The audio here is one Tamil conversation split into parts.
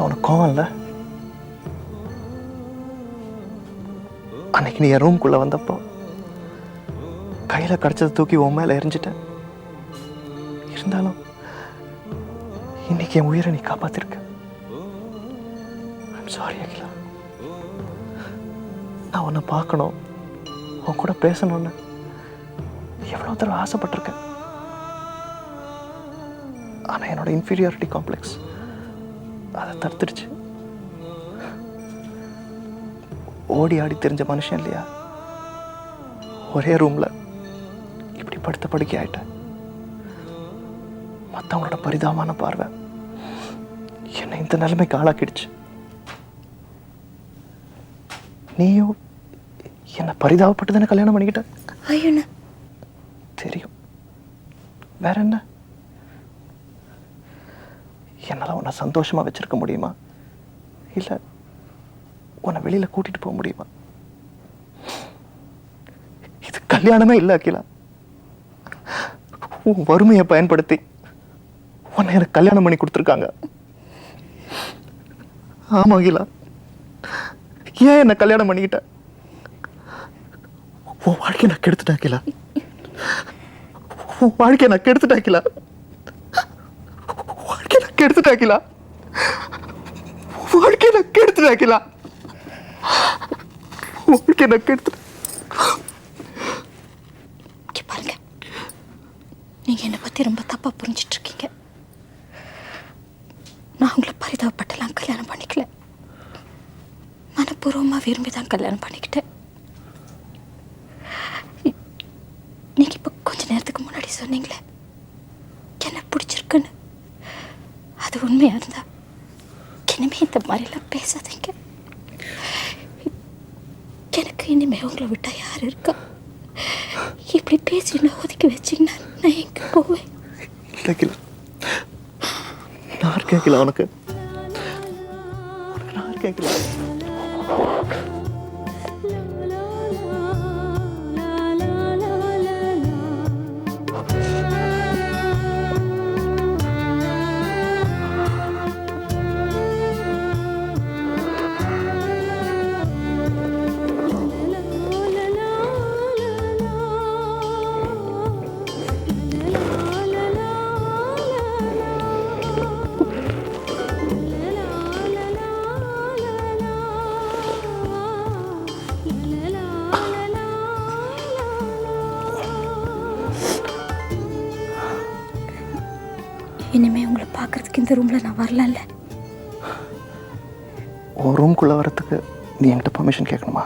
மேல உனக்கு கோவம் இல்லை அன்னைக்கு நீ என் ரூம்குள்ளே வந்தப்போ கையில் கிடச்சதை தூக்கி உன் மேலே எரிஞ்சிட்டேன். இருந்தாலும் இன்னைக்கு என் உயிரை நீ காப்பாத்திருக்க. சாரி அகிலா. நான் உன்னை பார்க்கணும். உன் கூட பேசணும்னு எவ்வளோ தடவை ஆசைப்பட்டிருக்கேன். ஆனா என்னோட இன்ஃபீரியாரிட்டி காம்ப்ளெக்ஸ் அதை தடுத்துடுச்சு ஓடி ஆடி தெரிஞ்ச மனுஷன் இல்லையா? ஒரே ரூம்ல இப்படி படுத்த படுக்கை ஆயிட்டேன். மற்றவங்களோட பரிதாபமான பார்வை. என்னை இந்த நிலைமைக்கு ஆளாக்கிடுச்சு. நீயும் என்னை பரிதாபப்பட்டு தானே கல்யாணம் பண்ணிக்கிட்ட? தெரியும். வேற என்ன? என்னால் உன்னை சந்தோஷமா வச்சிருக்க முடியுமா? இல்லை உன்னை வெளியில கூட்டிட்டு போக முடியுமா? இது கல்யாணமே இல்லை அகிலா. உன் வறுமையை பயன்படுத்தி உன்னை எனக்கு கல்யாணம் பண்ணி கொடுத்துருக்காங்க. ஆமா அகிலா. ஏன் என்னை கல்யாணம் பண்ணிக்கிட்ட? உன் வாழ்க்கையை நான் கெடுத்துட்டேன் அகிலா. உன் வாழ்க்கையை நான் கெடுத்துட்டேன் அகிலா. வாழ்க்கையை நான் கெடுத்துட்டேன் அகிலா வாழ்க்கையை நான் கெடுத்துட்டேன் வாழ்க்கையை நான் பாருங்க. நீங்க என்னை பத்தி ரொம்ப தப்பா புரிஞ்சிட்டு இருக்கீங்க நான் உங்களை பரிதாபப்பட்டெல்லாம் கல்யாணம் பண்ணிக்கல. மனப்பூர்வமா விரும்பி தான் கல்யாணம் பண்ணிக்கிட்டேன் நீ- நீங்க இப்ப கொஞ்ச நேரத்துக்கு முன்னாடி சொன்னீங்களே என்ன பிடிச்சிருக்குன்னு அது உண்மையா இருந்தா இனிமே இந்த மாதிரிலாம் பேசாதீங்க எனக்கு இனிமே உங்களை விட்டா யார் இருக்கா இப்படி பேசி என்ன ஒதுக்கி வச்சீங்கன்னா நான் எங்க போவேன் இல்லை அகிலா நான் இருக்கேன் உனக்கு? உனக்கு நான் கேட்கல? பார்க்கறதுக்கு இந்த ரூமில் நான் வரலல்ல. ஒரு ரூம்குள்ளே வரத்துக்கு நீ என்கிட்ட பர்மிஷன் கேட்கணுமா?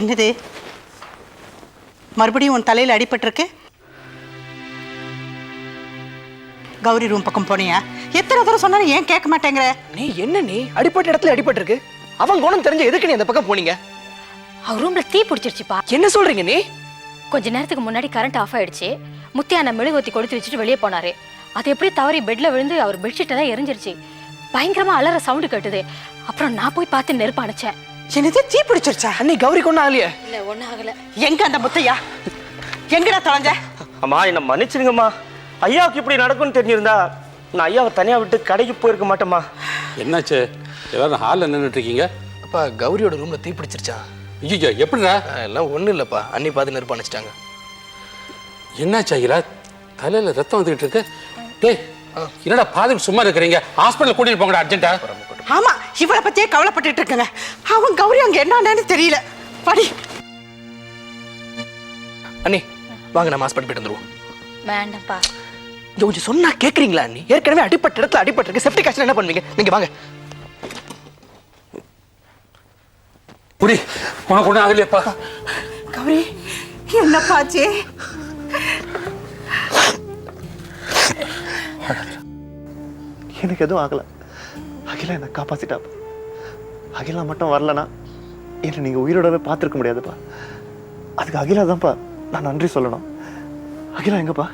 என்னது? மறுபடியும் உன் தலையில் அடிபட்டிருக்கு? கௌரி ரூம் பக்கம் போனியா? எத்தனை தடவை சொன்னாலும் ஏன் கேட்க மாட்டேங்கிற? நீ என்ன நீ? அடிப்பட்ட இடத்துல அடிபட்டிருக்கு. அவன் குணம் தெரிஞ்ச எதுக்கு நீ அந்த பக்கம் போனீங்க? அவர் ரூம்ல தீ பிடிச்சிருச்சுப்பா. என்ன சொல்றீங்க நீ? கொஞ்ச நேரத்துக்கு முன்னாடி கரண்ட் ஆஃப் ஆயிடுச்சு. முத்தியான மெழுகுவத்தி கொடுத்து வச்சுட்டு வெளியே போனாரு. அது எப்படி தவறி பெட்ல விழுந்து அவர் பெட்ஷீட் எல்லாம் எரிஞ்சிருச்சு. பயங்கரமா அலற சவுண்டு கேட்டுது. அப்புறம் நான் போய் பார்த்து நெருப்பு அணைச்சேன். என்னது தீ பிடிச்சிருச்சா? அண்ணி கௌரிக்கு ஒன்றும் ஆகலையே இல்ல ஒன்றும் ஆகல எங்க அந்த முத்தையா? எங்கடா தொலைஞ்ச? அம்மா என்னை மன்னிச்சிருங்கம்மா. ஐயாவுக்கு இப்படி நடக்கும்னு தெரிஞ்சிருந்தா நான் ஐயாவை தனியாக விட்டு கடைக்கு போயிருக்க மாட்டேம்மா. என்னாச்சு? எல்லாரும் ஹாலில் நின்றுட்டு இருக்கீங்க? அப்பா கௌரியோட ரூம்ல தீ பிடிச்சிருச்சா? ஐயோ எப்படிடா? எல்லாம் ஒன்றும் இல்லைப்பா. அண்ணி பார்த்து நெருப்பு அணைச்சிட்டாங்க. என்னாச்சு ஐயா தலையில் ரத்தம் வந்துகிட்டு இருக்கு. டேய் என்னடா பாதி சும்மா இருக்கிறீங்க? ஹாஸ்பிட்டல் கூட்டிட்டு போங்கடா அர்ஜென்ட்டா ஆமா இவளை பத்தியே கவலைப்பட்டுட்டு இருக்குங்க. அவன் கௌரி அங்க என்னன்னு தெரியல. படி. அண்ணி வாங்க நம்ம ஹாஸ்பிட்டல் போயிட்டு வந்துருவோம். வேண்டாம்ப்பா. இங்க கொஞ்சம் சொன்னா கேக்குறீங்களா அண்ணி? ஏற்கனவே அடிப்பட்ட இடத்துல அடிபட்டிருக்கு செப்டிக் ஆக்சிடென்ட் என்ன பண்ணுவீங்க? நீங்க வாங்க. புரி உனக்கு ஒன்றும் ஆகலையாப்பா. கௌரி என்னப்பாச்சு எனக்கு எதுவும் ஆகலை. அகிலா என்னை காப்பாத்திட்டா அகிலா மட்டும் வரலனா என்னை நீங்கள் உயிரோடவே பார்த்துருக்க முடியாதுப்பா. அதுக்கு அகிலா தான்ப்பா நான் நன்றி சொல்லணும். அகிலா எங்கப்பா?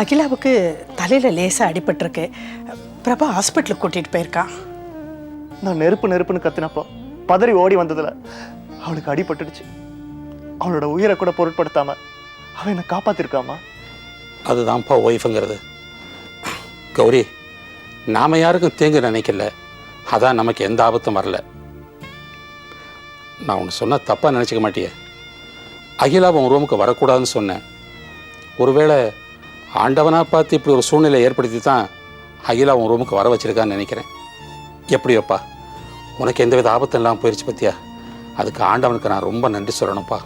அகிலாவுக்கு தலையில லேசா அடிபட்டிருக்கு. பிரபா ஹாஸ்பிட்டலுக்கு கூட்டிட்டு போயிருக்கான் நான் நெருப்பு நெருப்புன்னு கத்தினப்போ பதறி ஓடி வந்ததுல அவளுக்கு அடிபட்டுடுச்சு. அவளோட உயிரை கூட பொருட்படுத்தாம அவன் என்னை காப்பாத்திருக்காமா? அதுதான்ப்பா ஒய்ஃபுங்கிறது. கௌரி நாம யாருக்கும் தேங்க நினைக்கல. அதான் நமக்கு எந்த ஆபத்தும் வரல. நான் ஒன்று சொன்னா தப்பாக நினச்சிக்க மாட்டியே. அகிலா உன் ரூமுக்கு வரக்கூடாதுன்னு சொன்னேன். ஒருவேளை ஆண்டவனா பார்த்து இப்படி ஒரு சூழ்நிலை ஏற்படுத்தி தான் அகிலா உன் ரூமுக்கு வர வச்சிருக்கான்னு நினைக்கிறேன். எப்படியோப்பா? உனக்கு எந்தவித ஆபத்தும் இல்லாமல் போயிடுச்சு பத்தியா? அதுக்கு ஆண்டவனுக்கு நான் ரொம்ப நன்றி சொல்லணும்ப்பா.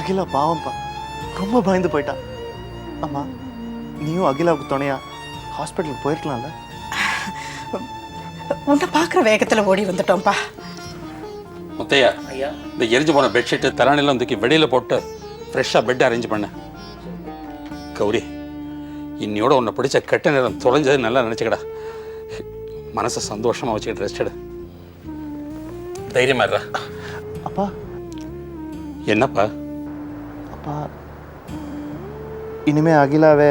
அகிலா பாவம்ப்பா. ரொம்ப பயந்து போயிட்டான் அம்மா நீயும் அகிலாவுக்கு துணையா ஹாஸ்பிட்டலுக்கு போயிருக்கலாம்ல? உன்னை பார்க்குற வேகத்துல ஓடி வந்துட்டோம்ப்பா. முத்தையா இந்த எரிஞ்சு போன பெட்ஷீட்டு தலானிலாம் தூக்கி வெளியில் போட்டு ஃப்ரெஷ்ஷாக பெட் அரேஞ்ச் பண்ண. கௌரி இன்னையோட உன்னை பிடிச்ச கெட்ட நேரம் தொலைஞ்சது நல்லா நினச்சிக்கடா. மனசை சந்தோஷமாக வச்சுக்கிட்டு ரெஸ்ட் எடு. தைரியமா இருடா. அப்பா. என்னப்பா? அப்பா இனிமே அகிலாவே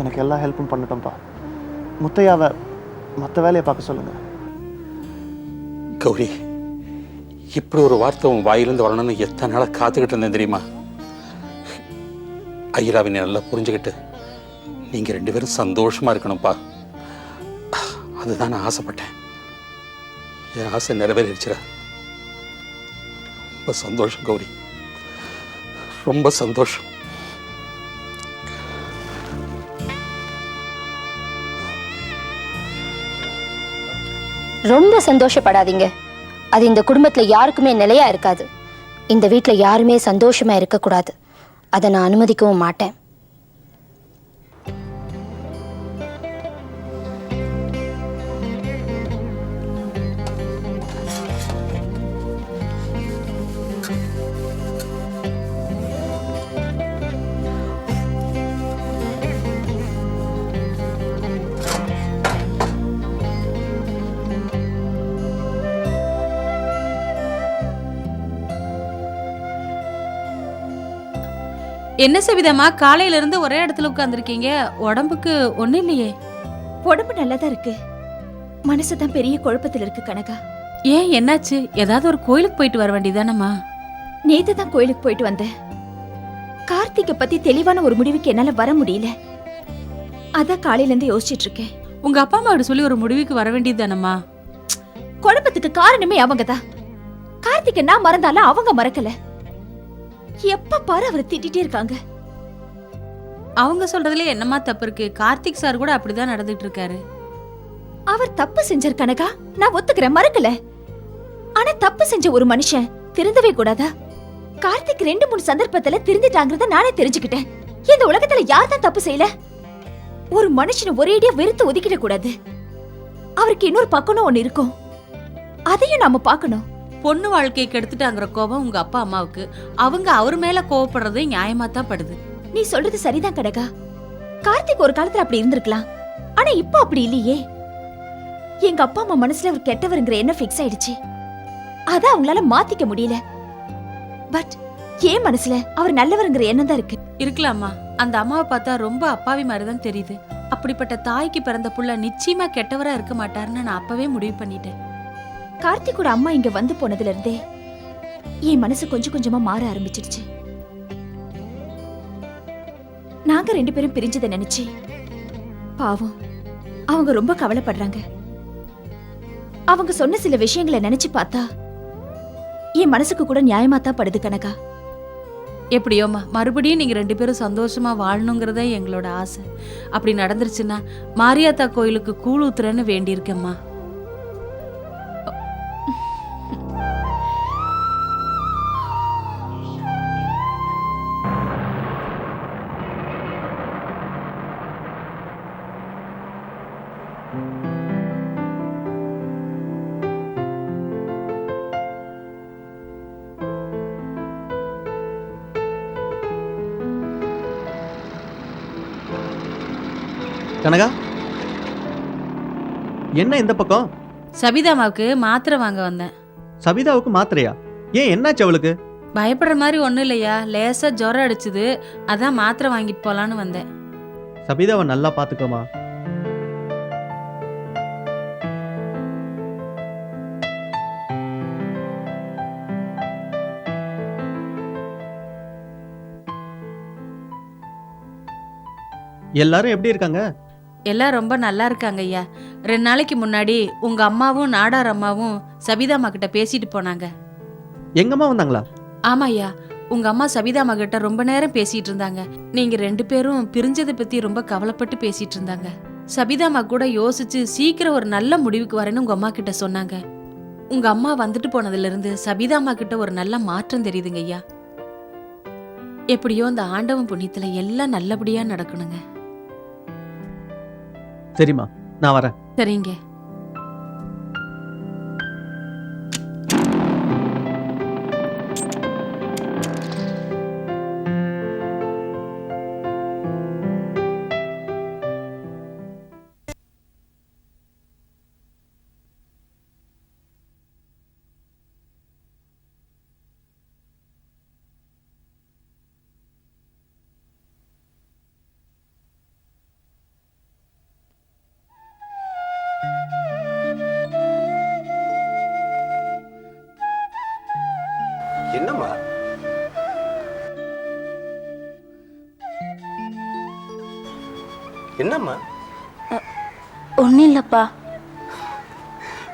எனக்கு எல்லா ஹெல்ப்பும் பண்ணட்டும்ப்பா. முத்தையாவை மற்ற வேலையை பார்க்க சொல்லுங்க. கௌரி இப்படி ஒரு வார்த்தை உன் வாயிலிருந்து வரணும்னு எத்தனை நாளாக காத்துக்கிட்டு இருந்தேன் தெரியுமா? அகிலாவை நீ நல்லா புரிஞ்சுக்கிட்டு நீங்கள் ரெண்டு பேரும் சந்தோஷமாக இருக்கணும்ப்பா. அதுதான் நான் ஆசைப்பட்டேன். என் ஆசை நிறைவேறிடுச்சுடா. ரொம்ப சந்தோஷம் கௌரி. ரொம்ப சந்தோஷம். ரொம்ப சந்தோஷப்படாதீங்க. அது இந்த குடும்பத்தில் யாருக்குமே நிலையா இருக்காது. இந்த வீட்டில் யாருமே சந்தோஷமா இருக்கக்கூடாது. அதை நான் அனுமதிக்கவும் மாட்டேன். என்ன சவிதம்மா? காலையில இருந்து ஒரே இடத்துல உட்காந்துருக்கீங்க உடம்புக்கு ஒண்ணும் இல்லையே. உடம்பு நல்லா தான் இருக்கு. மனசு தான் பெரிய குழப்பத்தில் இருக்கு கனகா. ஏன்? என்னாச்சு? ஏதாவது ஒரு கோயிலுக்கு போயிட்டு வர வேண்டியதானம்மா? நேத்து தான் கோயிலுக்கு போயிட்டு வந்தேன். கார்த்திகை பத்தி தெளிவான ஒரு முடிவுக்கு என்னால வர முடியல. அதான் காலையில இருந்து யோசிச்சிட்டு இருக்கேன். உங்க அப்பா அம்மாவோட சொல்லி ஒரு முடிவுக்கு வர வேண்டியதுதானம்மா? குழப்பத்துக்கு காரணமே அவங்க தான் கார்த்திகை நான் மறந்தாலும் அவங்க மறக்கல. எப்ப பாரு அவரை திட்டிட்டே இருக்காங்க. அவங்க சொல்றதுல என்னம்மா தப்பு இருக்கு? கார்த்திக் சார் கூட அப்படிதான் நடந்துட்டு இருக்காரு. அவர் தப்பு செஞ்சார் கனகா. நான் ஒத்துக்கிறேன் மறக்கல. ஆனா தப்பு செஞ்ச ஒரு மனுஷன் திருந்தவே கூடாதா? கார்த்திக் ரெண்டு மூணு சந்தர்ப்பத்துல திருந்திட்டாங்கிறத நானே தெரிஞ்சுக்கிட்டேன். இந்த உலகத்துல யார் தான் தப்பு செய்யல? ஒரு மனுஷனை ஒரேடியா வெறுத்து ஒதுக்கிட கூடாது. அவருக்கு இன்னொரு பக்கம்னு ஒண்ணு இருக்கும். அதையும் நாம பார்க்கணும். பொண்ணு வாழ்க்கையை கெடுத்துட்டாங்கிற கோபம் உங்க அப்பா அம்மாவுக்கு. அவங்க அவர் மேல கோவப்படுறது நியாயமா தான் படுது. நீ சொல்றது சரிதான் கனகா கார்த்திக் ஒரு காலத்துல அப்படி இருந்திருக்கலாம். ஆனா இப்போ அப்படி இல்லையே. எங்க அப்பா அம்மா மனசுல அவர் கெட்டவருங்கிற எண்ணம் ஃபிக்ஸ் ஆயிடுச்சு. அத அவங்களால மாத்திக்க முடியல. பட் ஏன் மனசுல அவர் நல்லவருங்கிற எண்ணம் தான் இருக்கு? இருக்கலாமா. அந்த அம்மாவை பார்த்தா ரொம்ப அப்பாவி மாதிரி தான் தெரியுது. அப்படிப்பட்ட தாய்க்கு பிறந்த புள்ள நிச்சயமா கெட்டவரா இருக்க மாட்டாருன்னு நான் அப்பவே முடிவு பண்ணிட்டேன். கார்த்திகோட அம்மா இங்க வந்து போனதுல இருந்தே என் மனசு கொஞ்சம் கொஞ்சமா மாற ஆரம்பிச்சிடுச்சு. நாங்க ரெண்டு பேரும் பிரிஞ்சதை நினைச்சு பாவம் அவங்க ரொம்ப கவலைப்படுறாங்க. அவங்க சொன்ன சில விஷயங்களை நினைச்சு பார்த்தா என் மனசுக்கு கூட நியாயமா தான் படுது கனகா. எப்படியோம்மா மறுபடியும் நீங்க ரெண்டு பேரும் சந்தோஷமா வாழணுங்கிறதே எங்களோட ஆசை. அப்படி நடந்துருச்சுன்னா மாரியாத்தா கோயிலுக்கு கூழ் ஊத்துறேன்னு வேண்டியிருக்கேம்மா. கனகா? என்ன இந்த பக்கம்? சபிதாமாவுக்கு மாத்திரை வாங்க வந்தேன். சபிதாவுக்கு மாத்திரையா? ஏன் என்னாச்சு அவளுக்கு? பயப்படுற மாதிரி ஒன்றும் இல்லையா? லேசா ஜுரம் அடிச்சுது. அதான் மாத்திரை வாங்கிட்டு போலான்னு வந்தேன். சபிதாவை நல்லா பாத்துக்கோமா எல்லாரும் எப்படி இருக்காங்க? எல்லாம் ரொம்ப நல்லா இருக்காங்க ஐயா. ரெண்டு நாளைக்கு முன்னாடி உங்க அம்மாவும் நாடார் அம்மாவும் சபிதாம்மா கிட்ட பேசிட்டு போனாங்க. எங்கம்மா வந்தாங்களா? ஆமா ஐயா. உங்க அம்மா சபிதாம்மா கிட்ட ரொம்ப நேரம் பேசிட்டு இருந்தாங்க. நீங்க ரெண்டு பேரும் பிரிஞ்சதை பத்தி ரொம்ப கவலைப்பட்டு பேசிட்டு இருந்தாங்க. சபிதாம்மா கூட யோசிச்சு சீக்கிரம் ஒரு நல்ல முடிவுக்கு வரேன்னு உங்க அம்மா கிட்ட சொன்னாங்க. உங்க அம்மா வந்துட்டு போனதுல இருந்து சபிதாம்மா கிட்ட ஒரு நல்ல மாற்றம் தெரியுதுங்க ஐயா. எப்படியோ அந்த ஆண்டவன் புண்ணியத்துல எல்லாம் நல்லபடியா நடக்கணுங்க. சரிம்மா நான் வரேன். சரிங்க. என்னம்மா ஒன்றும் இல்லைப்பா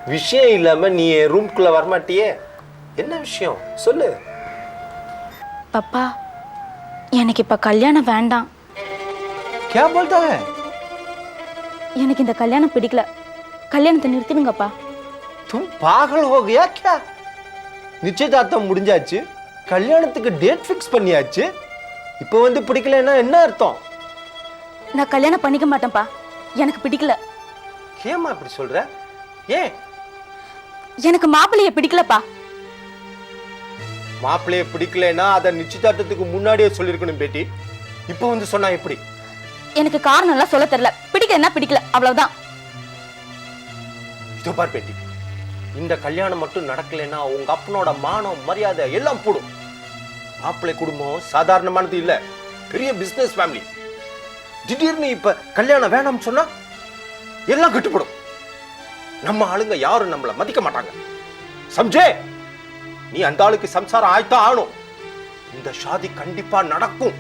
விஷயம் இல்லாம நீ என் ரூம்குள்ள வரமாட்டியே என்ன விஷயம் சொல்லு பப்பா எனக்கு இப்போ கல்யாணம் வேண்டாம் क्या बोलता है எனக்கு இந்த கல்யாணம் பிடிக்கல கல்யாணத்தை நிறுத்திடுங்கப்பா तुम पागल हो गया क्या நிச்சயதார்த்தம் முடிஞ்சாச்சு கல்யாணத்துக்கு டேட் ஃபிக்ஸ் பண்ணியாச்சு இப்போ வந்து பிடிக்கலன்னா என்ன அர்த்தம் நான் கல்யாணம் பண்ணிக்க மாட்டேன்ப்பா. எனக்கு பிடிக்கல. ஏம்மா இப்படி சொல்ற? ஏன்? எனக்கு மாப்பிள்ளைய பிடிக்கலப்பா. மாப்பிள்ளைய பிடிக்கலன்னா அதை நிச்சயதார்த்தத்துக்கு முன்னாடியே சொல்லியிருக்கணும் பேட்டி. இப்போ வந்து சொன்னா எப்படி? எனக்கு காரணம் எல்லாம் சொல்ல தெரியல. பிடிக்கலன்னா பிடிக்கல. அவ்வளவுதான். இதோ பார் பேட்டி. இந்த கல்யாணம் மட்டும் நடக்கலைன்னா உங்க அப்பனோட மானம் மரியாதை எல்லாம் போடும். மாப்பிள்ளை குடும்பம் சாதாரணமானது இல்ல. பெரிய பிசினஸ் ஃபேமிலி திடீர்னு இப்ப கல்யாணம் வேணாம்னு சொன்னா எல்லாம் கட்டுப்படும். நம்ம ஆளுங்க யாரும் நம்மள மதிக்க மாட்டாங்க. சம்ஜே நீ அந்த ஆளுக்கு சம்சாரம் ஆயிட்டா ஆகணும். இந்த ஷாதி கண்டிப்பா நடக்கும்.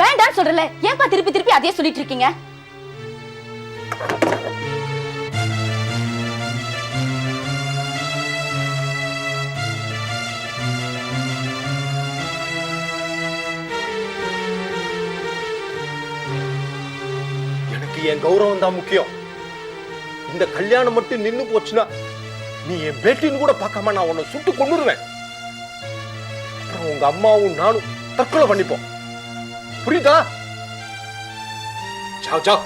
வேண்டாம் சொல்றல. ஏன்பா திருப்பி திருப்பி அதே சொல்லிட்டு இருக்கீங்க? என் கௌரவம் தான் முக்கியம். இந்த கல்யாணம் மட்டும் நின்னு போச்சுன்னா நீ என் பேட்டின்னு கூட பார்க்காம நான் உன்னை சுட்டு கொண்டுருவேன் அப்புறம் உங்க அம்மாவும் நானும் தற்கொலை பண்ணிப்போம். புரியுதா? சாவ் சாவ்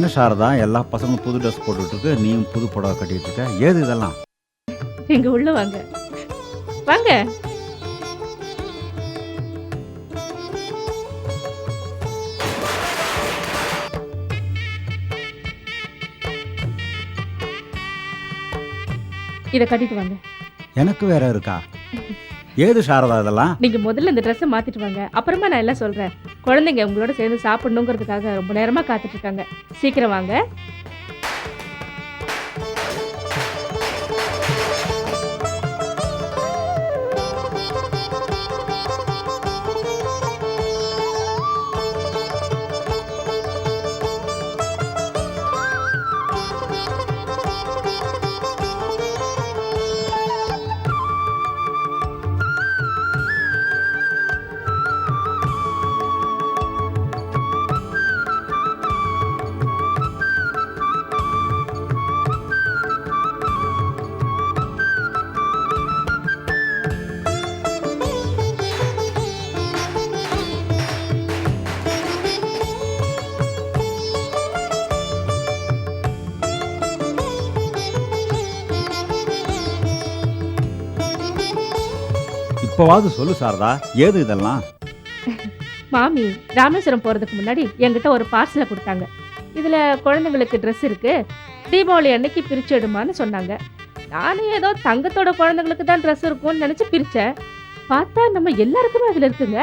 என்ன சாரதா? எல்லா பசங்களும் புது ட்ரெஸ் போட்டுட்டு இருக்கு நீயும் புது புடவை கட்டிட்டு இருக்க ஏது இதெல்லாம்? எங்க உள்ள வாங்க. வாங்க. இத கட்டிட்டு வாங்க. எனக்கு வேற இருக்கா? ஏது சாரதா இதெல்லாம்? நீங்க முதல்ல இந்த ட்ரெஸ்ஸை மாத்திட்டு வாங்க. அப்புறமா நான் எல்லாம் சொல்றேன். குழந்தைங்க உங்களோட சேர்ந்து சாப்பிடணுங்கிறதுக்காக ரொம்ப நேரமா காத்துட்டு இருக்காங்க. சீக்கிரம் வாங்க. இப்போவாது சொல்லு சாரதா. ஏது இதெல்லாம்? மாமி ராமேஸ்வரம் போறதுக்கு முன்னாடி என்கிட்ட ஒரு பார்சலை கொடுத்தாங்க. இதுல குழந்தைங்களுக்கு ட்ரெஸ் இருக்கு. தீபாவளி அன்னைக்கு பிரிச்சு எடுமான்னு சொன்னாங்க. நானும் ஏதோ தங்கத்தோட குழந்தைங்களுக்கு தான் ட்ரெஸ் இருக்கும்னு நினைச்சு பிரிச்சேன். பார்த்தா நம்ம எல்லாருக்குமே அதுல இருக்குங்க.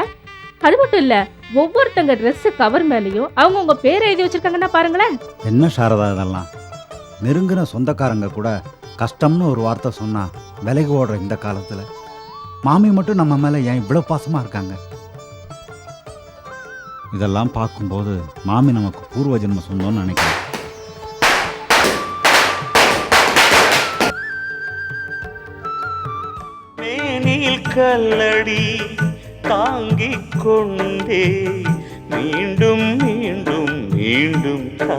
அது மட்டும் இல்ல ஒவ்வொருத்தங்க Dress கவர் மேலேயும் அவங்க உங்க பேரை எழுதி வச்சிருக்காங்கன்னா பாருங்களேன். என்ன சாரதா இதெல்லாம்? நெருங்கின சொந்தக்காரங்க கூட கஷ்டம்னு ஒரு வார்த்தை சொன்னா விலகி ஓடுற இந்த காலத்துல. மாமி மட்டும் நம்ம மேல ஏன் இவ்வளவு பாசமா இருக்காங்க? இதெல்லாம் பார்க்கும்போது மாமி நமக்கு பூர்வ ஜென்ம சொந்தம்னு நினைக்கிறேன். மேனில் கல்லடி தாங்கிக் கொண்டே மீண்டும் மீண்டும் மீண்டும் தா